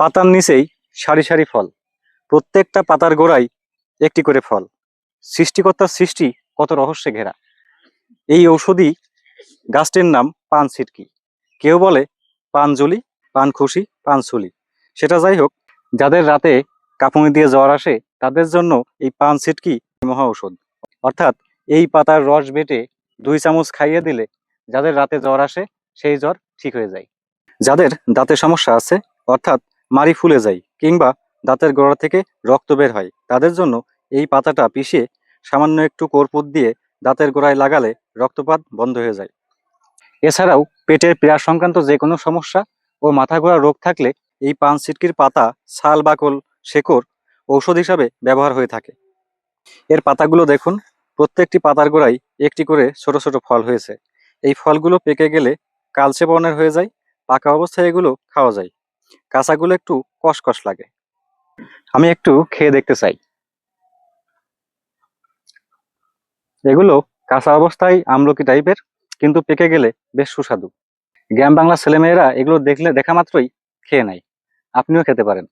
পাতার নিচেই সারি সারি ফল। প্রত্যেকটা পাতার গোড়ায় একটি করে ফল। সৃষ্টিকর্তার সৃষ্টি কত রহস্যে ঘেরা। এই ঔষধি গাছটির নাম পান সিটকি কেউ বলে পানজলি পান খুশি পানসুলি সেটা যাই হোক, যাদের রাতে কাঁপুনি দিয়ে জ্বর আসে, তাদের জন্য এই পান সিটকি মহা ঔষধ। অর্থাৎ এই পাতার রস বেটে দুই চামচ খাইয়ে দিলে যাদের রাতে জ্বর আসে, সেই জ্বর ঠিক হয়ে যায়। যাদের দাঁতের সমস্যা আছে, অর্থাৎ মাড়ি ফুলে যায় কিংবা দাঁতের গোড়া থেকে রক্ত বের হয়। তাদের জন্য এই পাতাটা পিষে সামান্য একটু কর্পূর দিয়ে দাঁতের গোড়ায় লাগালে রক্তপাত বন্ধ হয়ে যায়। এছাড়াও পেটের পীড়া সংক্রান্ত যে কোনো সমস্যা ও মাথা ঘোরা রোগ থাকলে এই পান সিটকির পাতা, ছাল বাকল শেকড় ঔষধ হিসাবে ব্যবহার হয়ে থাকে। এর পাতাগুলো দেখুন, প্রত্যেকটি পাতার গোড়ায় একটি করে ছোট ছোট ফল হয়েছে। এই ফলগুলো পেকে গেলে কালচে বর্ণের হয়ে যায়, পাকা অবস্থায় এগুলো খাওয়া যায়। কাঁচাগুলো একটু কসকস লাগে। আমি একটু খেয়ে দেখতে চাই। এগুলো কাঁচা অবস্থায় আমলকি টাইপের, কিন্তু পেকে গেলে বেশ সুস্বাদু। গ্রাম বাংলার ছেলেমেয়েরা এগুলো দেখলে দেখা মাত্রই খেয়ে নেয়। আপনিও খেতে পারেন।